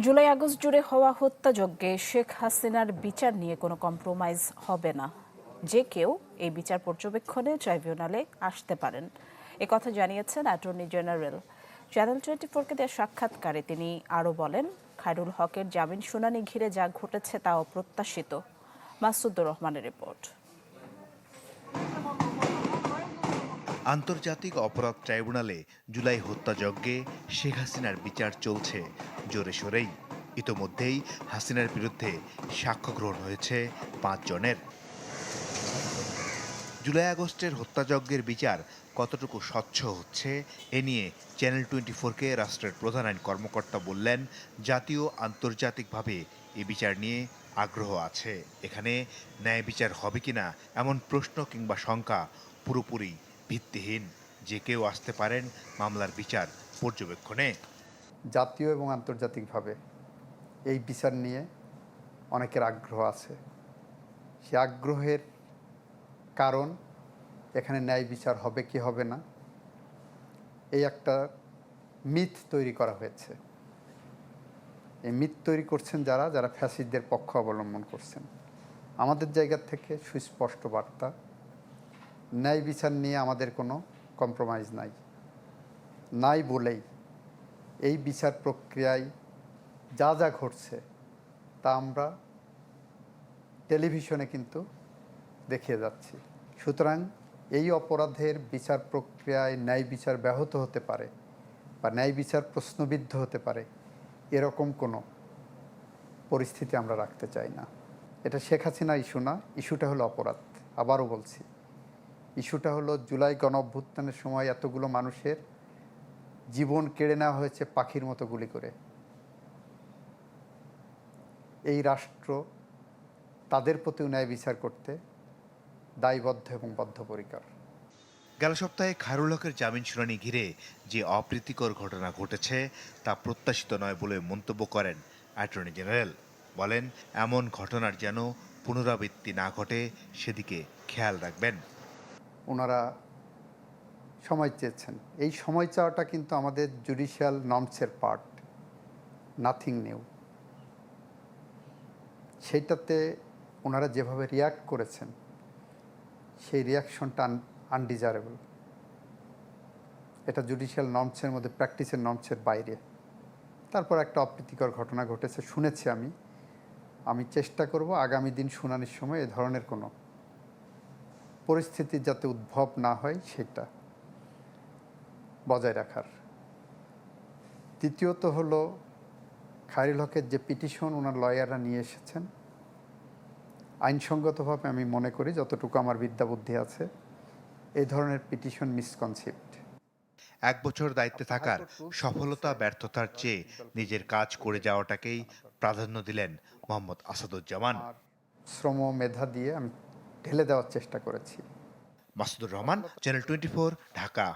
July August জুড়ে হওয়া হত্যাযজ্ঞে শেখ হাসিনার বিচার নিয়ে কোনো কম্প্রোমাইজ হবে না। যে কেউ এই বিচার পর্যবেক্ষণে ট্রাইব্যুনালে আসতে পারেন। কথা জানিয়েছেন অ্যাটর্নি জেনারেল। চ্যানেল টোয়েন্টি ফোরকে দেওয়া সাক্ষাৎকারে তিনি আরও বলেন, খায়রুল হকের জামিন শুনানি ঘিরে যা ঘটেছে তা অপ্রত্যাশিত মাসুদুর রহমানের রিপোর্ট। আন্তর্জাতিক অপরাধ ট্রাইব্যুনালে জুলাই হত্যাযজ্ঞে শেখ হাসিনার বিচার চলছে। জোরে সোরেই। ইতোমধ্যেই হাসিনার বিরুদ্ধে সাক্ষ্য গ্রহণ হয়েছে পাঁচ জনের। জুলাই আগস্টের হত্যাযজ্ঞের বিচার কতটুকু স্বচ্ছ হচ্ছে, এ নিয়ে চ্যানেল টোয়েন্টি ফোরকে রাষ্ট্রের প্রধান আইন কর্মকর্তা বললেন, জাতীয় আন্তর্জাতিকভাবে এ বিচার নিয়ে আগ্রহ আছে। এখানে ন্যায় বিচার হবে কিনা এমন প্রশ্ন কিংবা শঙ্কা পুরোপুরি ভিত্তিহীন। যে কেউ আসতে পারেন, মামলার বিচার পর্যবেক্ষণে। জাতীয় এবং আন্তর্জাতিকভাবে এই বিচার নিয়ে অনেকের আগ্রহ আছে। সে আগ্রহের কারণ এখানে ন্যায় বিচার হবে কি হবে না, এই একটা মিথ তৈরি করা হয়েছে। এই মিথ তৈরি করছেন যারা যারা ফ্যাসিডদের পক্ষ অবলম্বন করছেন। আমাদের জায়গা থেকে সুস্পষ্ট বার্তা ন্যায় বিচার নিয়ে আমাদের কোনো কম্প্রোমাইজ নাই। নাই বলেই এই বিচার প্রক্রিয়ায় যা যা ঘটছে তা আমরা টেলিভিশনে কিন্তু দেখিয়ে যাচ্ছি। সুতরাং এই অপরাধের বিচার প্রক্রিয়ায় ন্যায় বিচার ব্যাহত হতে পারে বা ন্যায় বিচার প্রশ্নবিদ্ধ হতে পারে, এরকম কোনো পরিস্থিতি আমরা রাখতে চাই না। এটা শেখ হাসিনা ইস্যু না, ইস্যুটা হলো অপরাধ। আবারও বলছি ইস্যুটা হলো জুলাই গণ অভ্যুত্থানের সময় এতগুলো মানুষের জীবন কেড়ে নেওয়া হয়েছে পাখির মতো গুলি করে। এই রাষ্ট্র তাদের প্রতিও ন্যায় বিচার করতে দায়বদ্ধ এবং বদ্ধপরিকর। গেল সপ্তাহে খায়রুল হকের জামিন শুনানি ঘিরে যে অপ্রীতিকর ঘটনা ঘটেছে তা প্রত্যাশিত নয় বলে মন্তব্য করেন অ্যাটর্নি জেনারেল। বলেন, এমন ঘটনার যেন পুনরাবৃত্তি না ঘটে, সেদিকে খেয়াল রাখবেন। ওনারা সময় চেয়েছেন। এই সময় চাওয়াটা কিন্তু আমাদের জুডিশিয়াল নর্মসের পার্ট নাথিং নিউ সেইটাতে ওনারা যেভাবে রিয়াক্ট করেছেন, সেই রিয়াকশনটা আনডিজারেবল এটা জুডিশিয়াল নর্মসের মধ্যে প্র্যাকটিসের নর্মসের বাইরে। তারপর একটা অপ্রীতিকর ঘটনা ঘটেছে, শুনেছি আমি। আমি চেষ্টা করব আগামী দিন শুনানির সময় এ ধরনের কোনো পরিস্থিতি যাতে উদ্ভব না হয় সেটা বজায় রাখার। দ্বিতীয়ত হলো খায়রুল হকের যে পিটিশন ওনার লয়াররা নিয়ে এসেছেন আইনসঙ্গতভাবে আমি মনে করি যতটুকু আমার বিদ্যা বুদ্ধি আছে এই ধরনের পিটিশন মিসকনসেপ্ট এক বছর দায়িত্বে থাকার সফলতা ব্যর্থতার চেয়ে নিজের কাজ করে যাওয়াটাকেই প্রাধান্য দিলেন মোহাম্মদ আসাদুজ্জামান। শ্রম মেধা দিয়ে আমি ঢেলে দেওয়ার চেষ্টা করেছি। Masudur Rahman channel twenty Dhaka